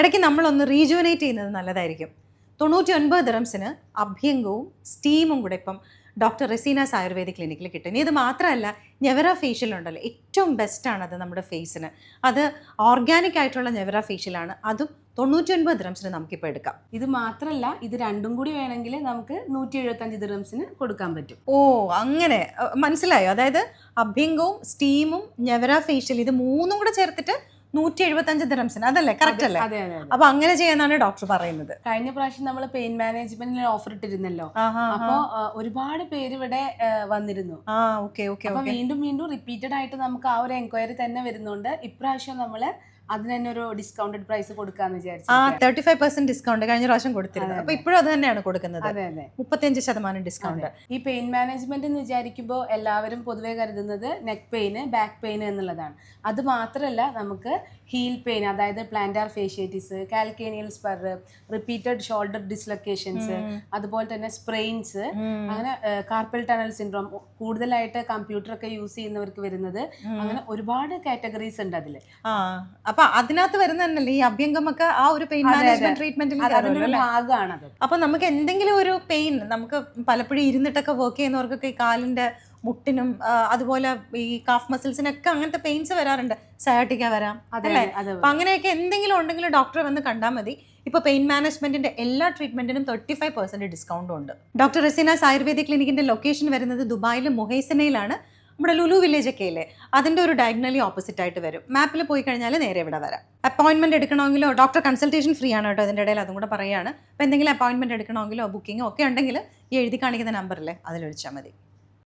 ഇടയ്ക്ക് നമ്മളൊന്ന് റീജുവനേറ്റ് ചെയ്യുന്നത് നല്ലതായിരിക്കും. തൊണ്ണൂറ്റി ഒൻപത് ദിറംസിന് അഭ്യംഗവും സ്റ്റീമും കൂടെ ഇപ്പം ഡോക്ടർ റെസീനാസ് ആയുർവേദ ക്ലിനിക്കിൽ കിട്ടും. ഇനി ഇത് മാത്രമല്ല ഞെവറ ഫേഷ്യൽ ഉണ്ടല്ലോ. ഏറ്റവും ബെസ്റ്റാണ് അത് നമ്മുടെ ഫേസിന് അത് ഓർഗാനിക് ആയിട്ടുള്ള ഞെവറ ഫേഷ്യലാണ് അതും തൊണ്ണൂറ്റി ഒൻപത് ദിറംസിന് നമുക്കിപ്പോൾ എടുക്കാം. ഇത് മാത്രമല്ല ഇത് രണ്ടും കൂടി വേണമെങ്കിൽ നമുക്ക് നൂറ്റി എഴുപത്തഞ്ച് ദിറംസിന് കൊടുക്കാൻ പറ്റും. ഓ അങ്ങനെ. മനസ്സിലായോ? അതായത് അഭ്യംഗവും സ്റ്റീമും ഞെവറ ഫേഷ്യൽ ഇത് മൂന്നും കൂടെ ചേർത്തിട്ട് നൂറ്റി എഴുപത്തഞ്ച് ദിറംസിന് അതല്ലേ കറക്റ്റ് അല്ലേ? അപ്പൊ അങ്ങനെ ചെയ്യാന്നാണ് ഡോക്ടർ പറയുന്നത്. കഴിഞ്ഞ പ്രാവശ്യം നമ്മൾ പെയിൻ മാനേജ്മെന്റിന് ഓഫർ ഇട്ടിരുന്നല്ലോ. അപ്പൊ ഒരുപാട് പേര് ഇവിടെ വന്നിരുന്നു. വീണ്ടും വീണ്ടും റിപ്പീറ്റഡ് ആയിട്ട് നമുക്ക് ആ ഒരു എൻക്വയറി തന്നെ വരുന്നുണ്ട്. ഇപ്രാവശ്യം നമ്മൾ അതിന് തന്നെ ഒരു ഡിസ്കൗണ്ടഡ് പ്രൈസ് കൊടുക്കാന്ന് ആ വിചാരിച്ചു തേർട്ടി ഫൈവ് പെർസെന്റ് ഡിസ്കൗണ്ട് കഴിഞ്ഞ പ്രാവശ്യം കൊടുത്തിരുന്നത് അപ്പൊ ഇപ്പോഴും അത് തന്നെയാണ് കൊടുക്കുന്നത്. അതെ അതെ. മുപ്പത്തിയഞ്ച് ശതമാനം ഡിസ്കൗണ്ട് ഈ പെയിൻ മാനേജ്മെന്റ് എന്ന് വിചാരിക്കുമ്പോൾ എല്ലാവരും പൊതുവേ കരുതുന്നത് നെക്ക് പെയിന് ബാക്ക് പെയിൻ എന്നുള്ളതാണ്. അത് മാത്രമല്ല നമുക്ക് ഹീൽ പെയിൻ അതായത് plantar fasciitis calcaneal spur repeated shoulder dislocations അതുപോലെ തന്നെ സ്പ്രെയിൻസ് അങ്ങനെ കാർപ്പൽ ടണൽ സിൻഡ്രോം കൂടുതലായിട്ട് കമ്പ്യൂട്ടർ ഒക്കെ യൂസ് ചെയ്യുന്നവർക്ക് വരുന്നത് അങ്ങനെ ഒരുപാട് കാറ്റഗറീസ് ഉണ്ട് അതിൽ ആ അപ്പൊ അതിനകത്ത് വരുന്നതന്നല്ലേ ഈ അഭ്യംഗമൊക്കെ ആ ഒരു പെയിൻ. മാനേജ്മെന്റ് ട്രീറ്റ്മെന്റിൽ അതിന്റെ അപ്പൊ നമുക്ക് എന്തെങ്കിലും ഒരു പെയിൻ നമുക്ക് പലപ്പോഴും ഇരുന്നിട്ടൊക്കെ വർക്ക് ചെയ്യുന്നവർക്കൊക്കെ ഈ കാലിന്റെ മുട്ടിനും അതുപോലെ ഈ കാഫ് മസിൽസിനൊക്കെ അങ്ങനത്തെ പെയിൻസ് വരാറുണ്ട്. സയാട്ടിക്ക വരാം അല്ലേ? അപ്പൊ അങ്ങനെയൊക്കെ എന്തെങ്കിലും ഉണ്ടെങ്കിൽ ഡോക്ടറെ വന്ന് കണ്ടാൽ മതി. ഇപ്പൊ പെയിൻ മാനേജ്മെന്റിന്റെ എല്ലാ ട്രീറ്റ്മെന്റിനും തേർട്ടി ഫൈവ് പെർസെന്റ് ഡിസ്കൗണ്ടും ഉണ്ട്. ഡോക്ടർ റസീനാസ് ആയുർവേദ ക്ലിനിക്കിന്റെ ലൊക്കേഷൻ വരുന്നത് ദുബായിലെ മൊഹൈസനയിലാണ്. നമ്മുടെ ലുലു വില്ലേജ് ഒക്കെ ഇല്ലേ? അതിന്റെ ഒരു ഡയഗ്നലി ഓപ്പോസിറ്റ് ആയിട്ട് വരും. മാപ്പിൽ പോയി കഴിഞ്ഞാൽ നേരെ ഇവിടെ വരാം. അപ്പോയിൻമെന്റ് എടുക്കണമെങ്കിലോ ഡോക്ടർ കൺസൾട്ടേഷൻ ഫ്രീ ആണ് കേട്ടോ അതിന്റെ ഇടയിൽ അതും കൂടെ പറയുകയാണ്. അപ്പോൾ എന്തെങ്കിലും അപ്പോയിൻമെന്റ് എടുക്കണമെങ്കിലോ ബുക്കിങ്ങോ ഒക്കെ ഉണ്ടെങ്കിൽ ഈ എഴുതി കാണിക്കുന്ന നമ്പറിൽ അതിൽ വിളിച്ചാൽ മതി.